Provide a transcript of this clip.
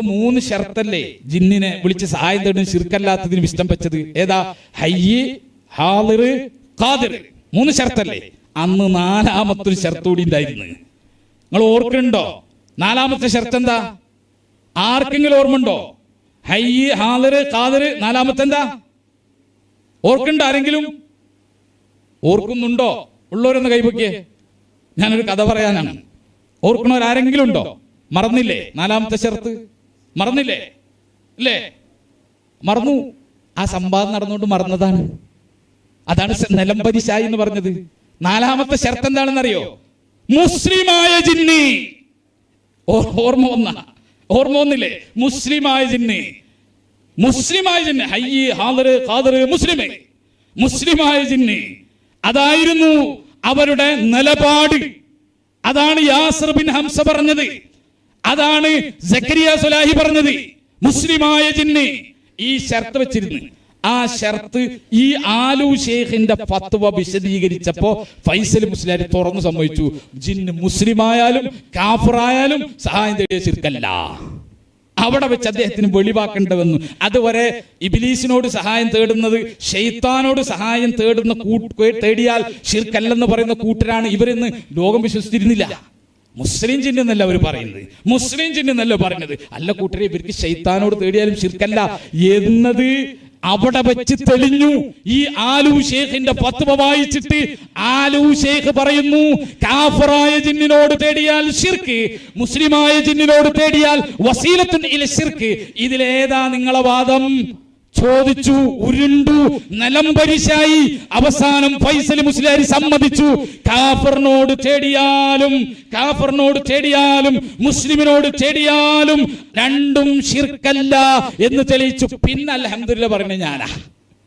അപ്പൊ മൂന്ന് ഷർത്തല്ലേ? ജിന്നിനെ വിളിച്ച് സഹായം തേടും ശിർക്കല്ലാത്തതിന് ഇഷ്ടം വെച്ചത് ഏതാ? ഹയ്യ് ഹാളിറ് ഖാദിർ. മൂന്ന് ഷർത്തല്ലേ? അന്ന് നാലാമത്തൊരു ഷർത്ത് കൂടി ഉണ്ടായിരുന്നു. നിങ്ങൾ ഓർക്കുന്നുണ്ടോ? നാലാമത്തെ ഷർത്ത് എന്താ ആർക്കെങ്കിലും ഓർമ്മയുണ്ടോ? ഹയ്യ് ഹാളിറ് ഖാദിർ നാലാമത്തെ എന്താ ഓർക്കുന്നുണ്ടോ ആരെങ്കിലും? ഓർക്കുന്നുണ്ടോ? ഉള്ളവരൊന്ന് കൈപൊക്കിയേ. ഞാനൊരു കഥ പറയാനാണ്. ഓർക്കണവരാരെങ്കിലും ഉണ്ടോ? മറന്നില്ലേ? നാലാമത്തെ ഷർത്ത്? മറന്നില്ലേ? അല്ലേ? മറന്നു. ആ സംവാദം നടന്നുകൊണ്ട് മറന്നതാണ്. അതാണ് നിലംപരിശായി എന്ന് പറഞ്ഞത്. നാലാമത്തെ ഷർത്ത് എന്താണെന്നറിയോ? മുസ്ലിമായ ജിന്നി. ഓർമ്മ വന്ന. ഓർമ്മ വന്നില്ലേ? മുസ്ലിമായ ജിന്നി. മുസ്ലിമായ ജിന്നി. ഹയ്യ് ഹാദറ് ഖാദർ മുസ്ലിമേ. മുസ്ലിമായ ജിന്നി. അതായിരുന്നു അവരുടെ നിലപാട്. അതാണ് യാസർ ബിൻ ഹംസ പറഞ്ഞത്. അതാണ് സക്കരിയ സുലാഹി പറഞ്ഞത്. മുസ്ലിമായ ജിന്ന് ഈ ഷർത്ത് വെച്ചിരുന്നു. ആ ഷർത്ത് ഈ ആലു ഷേഖിന്റെ ഫത്വ വിശദീകരിച്ചപ്പോ ഫൈസൽ മുസ്ലിം തുറന്നു സംഭവിച്ചു ജിന്ന് മുസ്ലിമായാലും കാഫറായാലും സഹായം തേടിയ ശിർക്കല്ല. അവിടെ വെച്ച് അദ്ദേഹത്തിന് വെളിവാക്കേണ്ടി വന്നു അതുവരെ ഇബിലീസിനോട് സഹായം തേടുന്നത് ഷെയ്ത്താനോട് സഹായം തേടുന്ന തേടിയാൽ ഷിർക്കല്ലെന്ന് പറയുന്ന കൂട്ടരാണ് ഇവരെന്ന് ലോകം വിശ്വസിച്ചിരുന്നില്ല. മുസ്ലിം ചിഹ്നെന്നല്ല അവർ പറയുന്നത്. മുസ്ലിം ചിഹ്നെന്നല്ല പറയുന്നത്. അല്ല കൂട്ടരെ ഇവർക്ക് ശൈത്താനോട് തേടിയാലും ശിർക്കല്ല. എന്നത് അവിടെ വെച്ച് തെളിഞ്ഞു. ഈ ആലു ഷേഖിന്റെ പത്തുമ വായിച്ചിട്ട് ആലു ഷേഖ് പറയുന്നു കാഫറായ ജിന്നിനോട് തേടിയാൽ ഷിർക്ക് മുസ്ലിമായ ജിന്നിനോട് തേടിയാൽ വസീലത്തുൻ ഇല ഷിർക്ക് ഇതിലേതാ നിങ്ങളെ വാദം? ചോദിച്ചു ഉരുണ്ടു നിലം പരിശായി. അവസാനം ഫൈസൽ മുസ്ലിയാരി സമ്മതിച്ചു. കാഫറിനോട് ചേടിയാലും കാഫറിനോട് ചേടിയാലും മുസ്ലിമിനോട് ചേടിയാലും രണ്ടും ശിർക്കല്ല എന്ന് തെളിയിച്ചു. പിന്നെ അൽഹംദുലില്ലാ പറഞ്ഞു ഞാനാ.